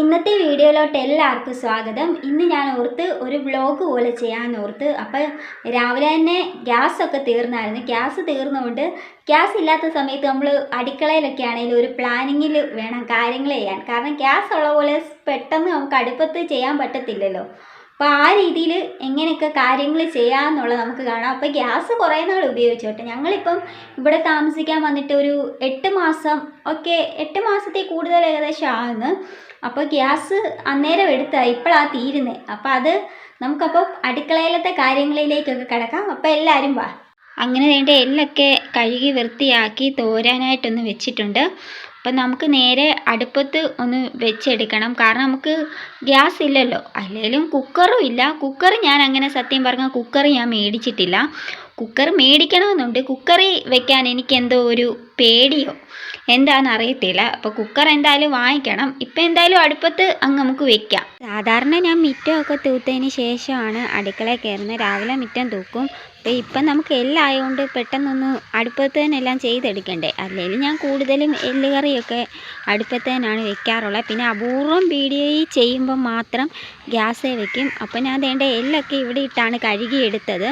ഇന്നത്തെ വീഡിയോയിലോട്ട് എല്ലാവർക്കും സ്വാഗതം. ഇന്ന് ഞാൻ ഓർത്ത് ഒരു വ്ളോഗ് പോലെ ചെയ്യാൻ ഓർത്ത്. അപ്പോൾ രാവിലെ തന്നെ ഗ്യാസൊക്കെ തീർന്നായിരുന്നു. ഗ്യാസ് തീർന്നുകൊണ്ട് ഗ്യാസ് ഇല്ലാത്ത സമയത്ത് നമ്മൾ അടുക്കളയിലൊക്കെ ആണെങ്കിലും ഒരു പ്ലാനിങ്ങിൽ വേണം കാര്യങ്ങൾ ചെയ്യാൻ. കാരണം ഗ്യാസ് ഉള്ള പോലെ പെട്ടെന്ന് നമുക്ക് അടുപ്പത്ത് ചെയ്യാൻ പറ്റത്തില്ലല്ലോ. അപ്പോൾ ആ രീതിയിൽ എങ്ങനെയൊക്കെ കാര്യങ്ങൾ ചെയ്യാമെന്നുള്ളത് നമുക്ക് കാണാം. അപ്പോൾ ഗ്യാസ് കുറേ നാൾ ഉപയോഗിച്ചോട്ടെ ഞങ്ങളിപ്പം ഇവിടെ താമസിക്കാൻ വന്നിട്ട് ഒരു എട്ട് മാസം ഒക്കെ എട്ട് മാസത്തിൽ കൂടുതൽ ഏകദേശം ആകുന്നു അപ്പോൾ ഗ്യാസ് അന്നേരം എടുത്ത ഇപ്പോഴാണ് തീരുന്നത് അപ്പോൾ അത് നമുക്കപ്പോൾ അടുക്കളയിലത്തെ കാര്യങ്ങളിലേക്കൊക്കെ കിടക്കാം. അപ്പോൾ എല്ലാവരും വാ. അങ്ങനെ വേണ്ട എല്ലൊക്കെ കഴുകി വൃത്തിയാക്കി തോരാനായിട്ടൊന്ന് വെച്ചിട്ടുണ്ട്. അപ്പം നമുക്ക് നേരെ അടുപ്പത്ത് ഒന്ന് വെച്ചെടുക്കണം. കാരണം നമുക്ക് ഗ്യാസ് ഇല്ലല്ലോ. അല്ലെങ്കിലും കുക്കറും ഇല്ല. കുക്കർ ഞാൻ അങ്ങനെ സത്യം പറഞ്ഞാൽ കുക്കർ ഞാൻ മേടിച്ചിട്ടില്ല. കുക്കർ മേടിക്കണമെന്നുണ്ട്. കുക്കറിൽ വെക്കാൻ എനിക്ക് എന്തോ ഒരു പേടിയോ? എന്താണെന്ന് അറിയത്തില്ല. അപ്പോൾ കുക്കർ എന്തായാലും വാങ്ങിക്കണം. ഇപ്പം എന്തായാലും അടുപ്പത്ത് അങ്ങ് നമുക്ക് വെക്കാം. സാധാരണ ഞാൻ മിറ്റമൊക്കെ തൂത്തതിന് ശേഷമാണ് അടുക്കളയിൽ കയറുന്നത്. രാവിലെ മിറ്റം തൂക്കും. അപ്പോൾ ഇപ്പം നമുക്ക് എല്ലായതുകൊണ്ട് പെട്ടെന്നൊന്ന് അടുപ്പത്ത് തന്നെ എല്ലാം ചെയ്തെടുക്കണ്ടേ? അല്ലെങ്കിൽ ഞാൻ കൂടുതലും എല്ലുകറിയൊക്കെ അടുപ്പത്ത് തന്നെയാണ് വെക്കാറുള്ളത്. പിന്നെ അപൂർവം വീഡിയോ ചെയ്യുമ്പം മാത്രം ഗ്യാസേ വെക്കും. അപ്പോൾ ഞാൻ വേണ്ട എല്ലൊക്കെ ഇവിടെ ഇട്ടാണ് കഴുകിയെടുത്തത്.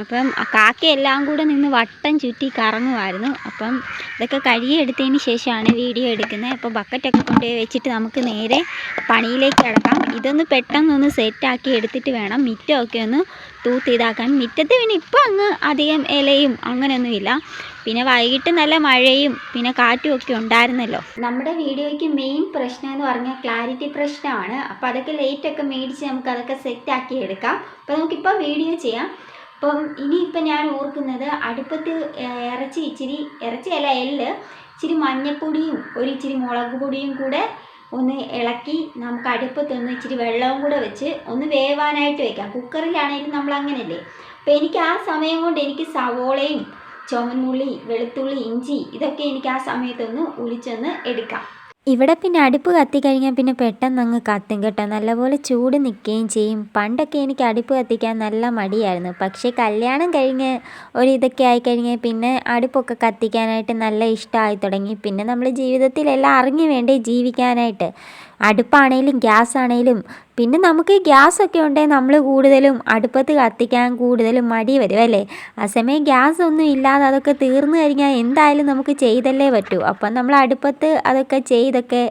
അപ്പം കാക്കയെല്ലാം കൂടെ നിന്ന് വട്ടം ചുറ്റി കറങ്ങുമായിരുന്നു. അപ്പം ഇതൊക്കെ കഴുകിയെടുത്തതിന് ശേഷമാണ് വീഡിയോ എടുക്കുന്നത്. അപ്പോൾ ബക്കറ്റൊക്കെ കൊണ്ടുപോയി വെച്ചിട്ട് നമുക്ക് നേരെ പണിയിലേക്ക് കിടക്കാം. ഇതൊന്ന് പെട്ടെന്നൊന്ന് സെറ്റാക്കി എടുത്തിട്ട് വേണം മിറ്റമൊക്കെ ഒന്ന് തൂത്ത് ഇതാക്കാൻ മിറ്റത്ത് പിന്നെ ഇപ്പം അങ്ങ് അധികം ഇലയും അങ്ങനെയൊന്നുമില്ല. പിന്നെ വൈകിട്ട് നല്ല മഴയും പിന്നെ കാറ്റും ഒക്കെ ഉണ്ടായിരുന്നല്ലോ. നമ്മുടെ വീഡിയോയ്ക്ക് മെയിൻ പ്രശ്നം എന്ന് പറഞ്ഞാൽ ക്ലാരിറ്റി പ്രശ്നമാണ്. അപ്പോൾ അതൊക്കെ ലേറ്റൊക്കെ മേടിച്ച് നമുക്ക് അതൊക്കെ സെറ്റാക്കി എടുക്കാം. അപ്പോൾ നമുക്കിപ്പോൾ വീഡിയോ ചെയ്യാം. അപ്പം ഇനിയിപ്പം ഞാൻ ഓർക്കുന്നത് അടുപ്പത്ത് ഇറച്ചി ഇച്ചിരി ഇറച്ചിയല്ല എല്ല് ഇച്ചിരി മഞ്ഞപ്പൊടിയും ഒരു ഇച്ചിരി മുളക് പൊടിയും കൂടെ ഒന്ന് ഇളക്കി നമുക്ക് അടുപ്പത്തൊന്ന് ഇച്ചിരി വെള്ളവും കൂടെ വെച്ച് ഒന്ന് വേവാനായിട്ട് വെക്കാം. കുക്കറിലാണെങ്കിലും നമ്മൾ അങ്ങനെയല്ലേ? അപ്പോൾ എനിക്ക് ആ സമയം കൊണ്ട് എനിക്ക് സവോളയും ചുവന്നുള്ളി വെളുത്തുള്ളി ഇഞ്ചി ഇതൊക്കെ എനിക്ക് ആ സമയത്തൊന്ന് ഉളിച്ചൊന്ന് എടുക്കാം. ഇവിടെ പിന്നെ അടുപ്പ് കത്തിക്കഴിഞ്ഞാൽ പിന്നെ പെട്ടെന്ന് അങ്ങ് കത്തും കേട്ടോ. നല്ലപോലെ ചൂട് നിൽക്കുകയും ചെയ്യും. പണ്ടൊക്കെ എനിക്ക് അടുപ്പ് കത്തിക്കാൻ നല്ല മടിയായിരുന്നു. പക്ഷേ കല്യാണം കഴിഞ്ഞ് ഒരിതൊക്കെ ആയിക്കഴിഞ്ഞാൽ പിന്നെ അടുപ്പൊക്കെ കത്തിക്കാനായിട്ട് നല്ല ഇഷ്ടമായി തുടങ്ങി. പിന്നെ നമ്മൾ ജീവിതത്തിലെല്ലാം അറിഞ്ഞു വേണ്ടേ ജീവിക്കാനായിട്ട്. അടുപ്പാണേലും ഗ്യാസ് ആണേലും പിന്നെ നമുക്ക് ഗ്യാസ് ഒക്കെ ഉണ്ടെങ്കിൽ നമ്മൾ കൂടുതലും അടുപ്പത്ത് കത്തിക്കാൻ കൂടുതലും മടി വരും അല്ലേ? ആ സമയം ഗ്യാസ് ഒന്നും ഇല്ലാതെ അതൊക്കെ തീർന്നു കഴിഞ്ഞാൽ എന്തായാലും നമുക്ക് ചെയ്തല്ലേ പറ്റൂ. അപ്പം നമ്മൾ അടുപ്പത്ത് അതൊക്കെ ചെയ്തൊക്കെ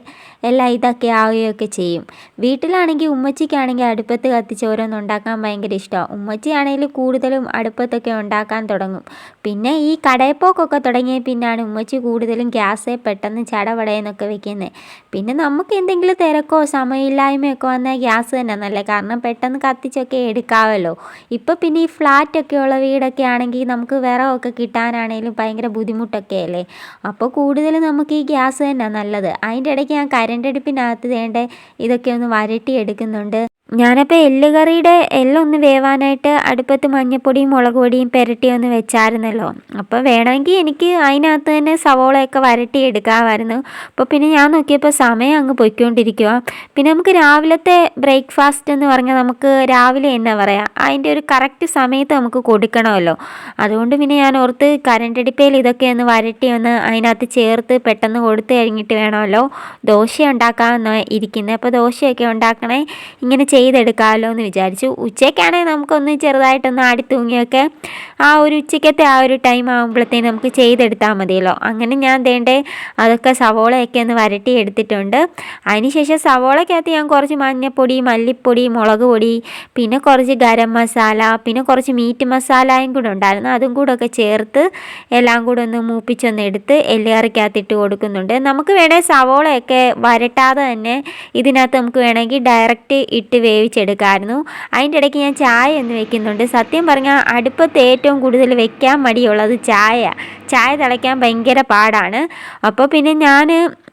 എല്ലാം ഇതൊക്കെ ആവുകയൊക്കെ ചെയ്യും. വീട്ടിലാണെങ്കിൽ ഉമ്മച്ചിക്കാണെങ്കിൽ അടുപ്പത്ത് കത്തിച്ച് ഓരോന്ന് ഉണ്ടാക്കാൻ ഭയങ്കര ഇഷ്ടമാണ്. ഉമ്മച്ചിയാണെങ്കിൽ കൂടുതലും അടുപ്പത്തൊക്കെ ഉണ്ടാക്കാൻ തുടങ്ങും. പിന്നെ ഈ കടയപ്പോക്കൊക്കെ തുടങ്ങിയ പിന്നാണ് ഉമ്മച്ചി കൂടുതലും ഗ്യാസേ പെട്ടെന്ന് ചടപടയെന്നൊക്കെ വെക്കുന്നത് പിന്നെ നമുക്ക് എന്തെങ്കിലും തിരക്കോ സമയമില്ലായ്മയൊക്കെ വന്നാൽ ഗ്യാസ് തന്നെ നല്ല കാരണം പെട്ടെന്ന് കത്തിച്ചൊക്കെ എടുക്കാമല്ലോ ഇപ്പോൾ പിന്നെ ഈ ഫ്ലാറ്റൊക്കെ ഉള്ള വീടൊക്കെ ആണെങ്കിൽ നമുക്ക് വിറകൊക്കെ കിട്ടാനാണെങ്കിലും ഭയങ്കര ബുദ്ധിമുട്ടൊക്കെ അല്ലേ? അപ്പോൾ കൂടുതൽ നമുക്ക് ഈ ഗ്യാസ് തന്നെ നല്ലത്. അതിന്റെ ഇടയ്ക്ക് ഞാൻ കരണ്ട് അടുപ്പിനകത്ത് വേണ്ട ഇതൊക്കെ ഒന്ന് വരട്ടി എടുക്കുന്നുണ്ട് ഞാനപ്പോൾ എല്ലുകറിയുടെ എല്ലൊന്ന് വേവാനായിട്ട് അടുപ്പത്ത് മഞ്ഞപ്പൊടിയും മുളക് പൊടിയും പുരട്ടി ഒന്ന് വെച്ചായിരുന്നല്ലോ. അപ്പോൾ വേണമെങ്കിൽ എനിക്ക് അതിനകത്ത് തന്നെ സവോളയൊക്കെ വരട്ടി എടുക്കാമായിരുന്നു അപ്പോൾ പിന്നെ ഞാൻ നോക്കിയപ്പോൾ സമയം അങ്ങ് പൊയ്ക്കൊണ്ടിരിക്കുക പിന്നെ നമുക്ക് രാവിലത്തെ ബ്രേക്ക്ഫാസ്റ്റ് എന്ന് പറഞ്ഞാൽ നമുക്ക് രാവിലെ എന്നാ പറയുക അതിന്റെ ഒരു കറക്റ്റ് സമയത്ത് നമുക്ക് കൊടുക്കണമല്ലോ. അതുകൊണ്ട് പിന്നെ ഞാൻ ഓർത്ത് കരണ്ടടിപ്പയിൽ ഇതൊക്കെ ഒന്ന് വരട്ടി ഒന്ന് അതിനകത്ത് ചേർത്ത് പെട്ടെന്ന് കൊടുത്തു കഴിഞ്ഞിട്ട് വേണമല്ലോ. ദോശ ഉണ്ടാക്കാമെന്ന് ഇരിക്കുന്നത് അപ്പോൾ ദോശയൊക്കെ ഉണ്ടാക്കണേ. ഇങ്ങനെ ചെയ്തെടുക്കാമല്ലോ എന്ന് വിചാരിച്ചു. ഉച്ചയ്ക്കാണെങ്കിൽ നമുക്കൊന്ന് ചെറുതായിട്ടൊന്ന് ആടി തൂങ്ങിയൊക്കെ ആ ഒരു ഉച്ചയ്ക്കത്തെ ആ ഒരു ടൈം ആകുമ്പോഴത്തേന് നമുക്ക് ചെയ്തെടുത്താൽ മതിയല്ലോ. അങ്ങനെ ഞാൻ തേണ്ടേ അതൊക്കെ സവോളയൊക്കെ ഒന്ന് വരട്ടി എടുത്തിട്ടുണ്ട്. അതിനുശേഷം സവോളയ്ക്കകത്ത് ഞാൻ കുറച്ച് മഞ്ഞൾപ്പൊടി മല്ലിപ്പൊടി മുളക് പൊടി പിന്നെ കുറച്ച് ഗരം മസാല പിന്നെ കുറച്ച് മീറ്റ് മസാലയും കൂടെ ഉണ്ടായിരുന്നു. അതും കൂടെ ഒക്കെ ചേർത്ത് എല്ലാം കൂടെ ഒന്ന് മൂപ്പിച്ചൊന്ന് എടുത്ത് എല്ലുകറിക്കകത്ത് ഇട്ട് കൊടുക്കുന്നുണ്ട്. നമുക്ക് വേണേൽ സവോളയൊക്കെ വരട്ടാതെ തന്നെ ഇതിനകത്ത് നമുക്ക് വേണമെങ്കിൽ ഡയറക്റ്റ് ഇട്ട് വേവിച്ചെടുക്കാമായിരുന്നു അതിന്റെ ഇടയ്ക്ക് ഞാൻ ചായ ഒന്ന് വെക്കുന്നുണ്ട്. സത്യം പറഞ്ഞാൽ അടുപ്പത്ത് ഏറ്റവും കൂടുതൽ വെക്കാൻ മടിയുള്ളത് ചായ. ചായ തിളയ്ക്കാൻ ഭയങ്കര പാടാണ്. അപ്പോൾ പിന്നെ ഞാൻ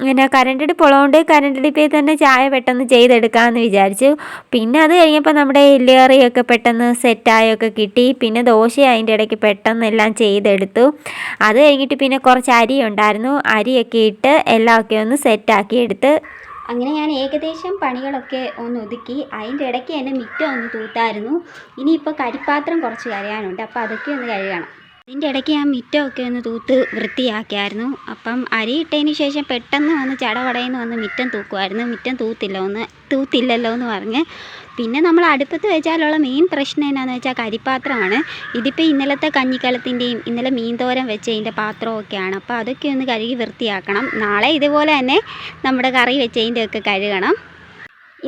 പിന്നെ കരണ്ടടുപ്പ് ഉള്ളതുകൊണ്ട് കരണ്ടടുപ്പിൽ തന്നെ ചായ പെട്ടെന്ന് ചെയ്തെടുക്കാമെന്ന് വിചാരിച്ചു. പിന്നെ അത് കഴിഞ്ഞപ്പോൾ നമ്മുടെ എല്ലുകറിയൊക്കെ പെട്ടെന്ന് സെറ്റായൊക്കെ കിട്ടി. പിന്നെ ദോശ അതിന്റെ ഇടയ്ക്ക് പെട്ടെന്ന് എല്ലാം ചെയ്തെടുത്തു. അത് കഴിഞ്ഞിട്ട് പിന്നെ കുറച്ച് അരി ഉണ്ടായിരുന്നു. അരിയൊക്കെ ഇട്ട് എല്ലാമൊക്കെ ഒന്ന് സെറ്റാക്കി എടുത്ത് അങ്ങനെ ഞാൻ ഏകദേശം പണികളൊക്കെ ഒന്ന് ഒതുക്കി. അതിന്റെ ഇടയ്ക്ക് തന്നെ മിറ്റം ഒന്ന് തൂത്തായിരുന്നു. ഇനിയിപ്പോൾ കരിപ്പാത്രം കുറച്ച് കരയാനുണ്ട്. അപ്പോൾ അതൊക്കെ ഒന്ന് കഴുകണം. അതിന്റെ ഇടയ്ക്ക് ഞാൻ മിറ്റമൊക്കെ ഒന്ന് തൂത്ത് വൃത്തിയാക്കിയായിരുന്നു. അപ്പം അരി ഇട്ടതിന് ശേഷം പെട്ടെന്ന് വന്ന് ചടപടയെന്ന് വന്ന് മിറ്റം തൂക്കുമായിരുന്നു മിറ്റം തൂത്തില്ല ഒന്ന് തൂത്തില്ലല്ലോ എന്ന് പറഞ്ഞ്. പിന്നെ നമ്മൾ അടുപ്പത്ത് വെച്ചാലുള്ള മെയിൻ പ്രശ്നം എന്നാന്ന് വെച്ചാൽ കരിപ്പാത്രമാണ്. ഇതിപ്പോൾ ഇന്നലത്തെ കഞ്ഞിക്കലത്തിന്റെയും ഇന്നലെ മീൻതോരം വെച്ചതിന്റെ പാത്രമൊക്കെയാണ്. അപ്പോൾ അതൊക്കെ ഒന്ന് കഴുകി വൃത്തിയാക്കണം. നാളെ ഇതുപോലെ തന്നെ നമ്മുടെ കറി വെച്ചതിന്റെ ഒക്കെ കഴുകണം.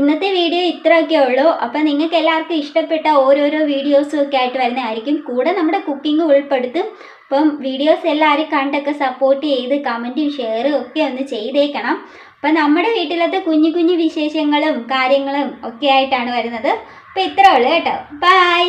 ഇന്നത്തെ വീഡിയോ ഇത്രയൊക്കെ ഉള്ളൂ. അപ്പോൾ നിങ്ങൾക്ക് എല്ലാവർക്കും ഇഷ്ടപ്പെട്ട ഓരോരോ വീഡിയോസും ഒക്കെ ആയിട്ട് വരുന്നതായിരിക്കും. കൂടെ നമ്മുടെ കുക്കിംഗ് ഉൾപ്പെടുത്തും. അപ്പം വീഡിയോസ് എല്ലാവരും കണ്ടൊക്കെ സപ്പോർട്ട് ചെയ്ത് കമന്റും ഷെയറും ഒക്കെ ഒന്ന് ചെയ്തേക്കണം. അപ്പം നമ്മുടെ വീട്ടിലത്തെ കുഞ്ഞു കുഞ്ഞു വിശേഷങ്ങളും കാര്യങ്ങളും ഒക്കെ ആയിട്ടാണ് വരുന്നത്. അപ്പോൾ ഇത്രേ ഉള്ളൂ കേട്ടോ. ബൈ